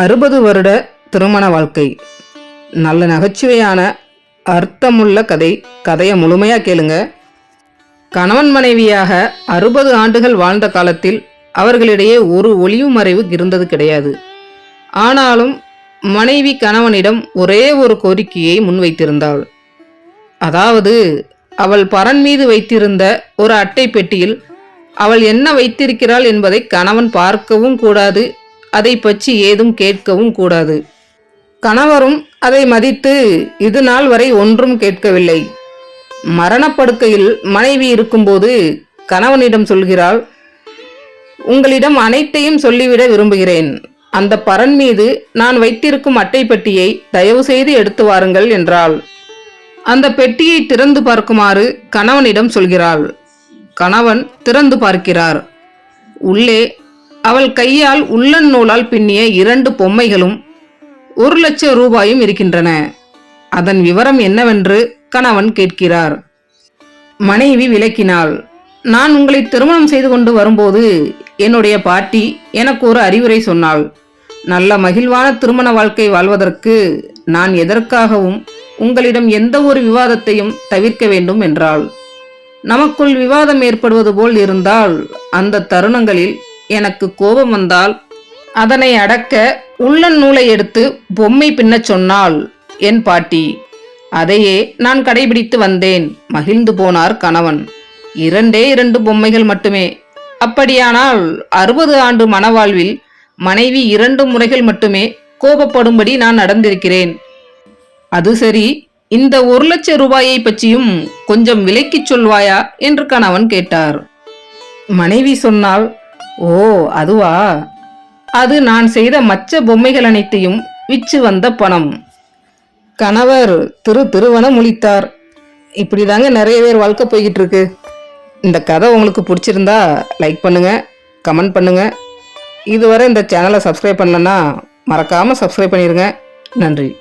அறுபது வருட திருமண வாழ்க்கை. நல்ல நகைச்சுவையான அர்த்தமுள்ள கதை கதையை முழுமையாக கேளுங்க. கணவன் மனைவியாக அறுபது ஆண்டுகள் வாழ்ந்த காலத்தில் அவர்களிடையே ஒரு ஒளிவு மறைவு இருந்தது கிடையாது. ஆனாலும் மனைவி கணவனிடம் ஒரே ஒரு கோரிக்கையை முன்வைத்திருந்தாள். அதாவது அவள் பரன் மீது வைத்திருந்த ஒரு அட்டை பெட்டியில் அவள் என்ன வைத்திருக்கிறாள் என்பதை கணவன் பார்க்கவும் கூடாது அதை பற்றி ஏதும் கேட்கவும் கூடாது. கணவரும் அதை மதித்து இது நாள் வரை ஒன்றும் கேட்கவில்லை. மரணப்படுக்கையில் மனைவி இருக்கும்போது கணவனிடம் சொல்கிறாள் உங்களிடம் அனைத்தையும் சொல்லிவிட விரும்புகிறேன். அந்த பரன் மீது நான் வைத்திருக்கும் அட்டை பெட்டியை தயவு செய்து எடுத்து வாருங்கள் என்றாள். அந்த பெட்டியை திறந்து பார்க்குமாறு கணவனிடம் சொல்கிறாள். கணவன் திறந்து பார்க்கிறார். உள்ளே அவள் கையால் உள்ளன் நூலால் பின்னிய இரண்டு பொம்மைகளும் ஒரு லட்சம் ரூபாயும் இருக்கின்றன. அதன் விவரம் என்னவென்று கணவன் கேட்கிறார். மனைவி விளக்கினாள் நான் உங்களை திருமணம் செய்து கொண்டு வரும்போது என்னுடைய பாட்டி எனக்கு ஒரு அறிவுரை சொன்னாள். நல்ல மகிழ்வான திருமண வாழ்க்கை வாழ்வதற்கு நான் எதற்காகவும் உங்களிடம் எந்த ஒரு விவாதத்தையும் தவிர்க்க வேண்டும் என்றாள். நமக்குள் விவாதம் ஏற்படுவது போல் இருந்தால் அந்த தருணங்களில் எனக்கு கோபம் வந்தால் அதனை அடக்க உள்ளன் நூலை எடுத்து பொம்மை பின்னச் சொன்னாள் என் பாட்டி. அதையே நான் கடைபிடித்து வந்தேன். மகிழ்ந்து போனார் கணவன். இரண்டே இரண்டு பொம்மைகள் மட்டுமே. அப்படியானால் அறுபது ஆண்டு மணவாழ்வில் மனைவி இரண்டு முறைகள் மட்டுமே கோபப்படும்படி நான் நடந்திருக்கிறேன். அது சரி இந்த ஒரு லட்ச ரூபாயை பற்றியும் கொஞ்சம் விலைக்குச் சொல்வாயா? என்று கணவன் கேட்டார். மனைவி சொன்னால் ஓ அதுவா? அது நான் செய்த மற்ற பொம்மைகள் அனைத்தையும் விற்று வந்த பணம். கணவர் திரு திருவன முழித்தார். இப்படிதாங்க நிறைய பேர் வாழ்க்கை போய்கிட்டு இருக்கு இந்த கதை உங்களுக்கு பிடிச்சிருந்தா லைக் பண்ணுங்க கமெண்ட் பண்ணுங்க. இதுவரை இந்த சேனலை சப்ஸ்கிரைப் பண்ணலன்னா மறக்காமல் சப்ஸ்கிரைப் பண்ணிடுங்க நன்றி.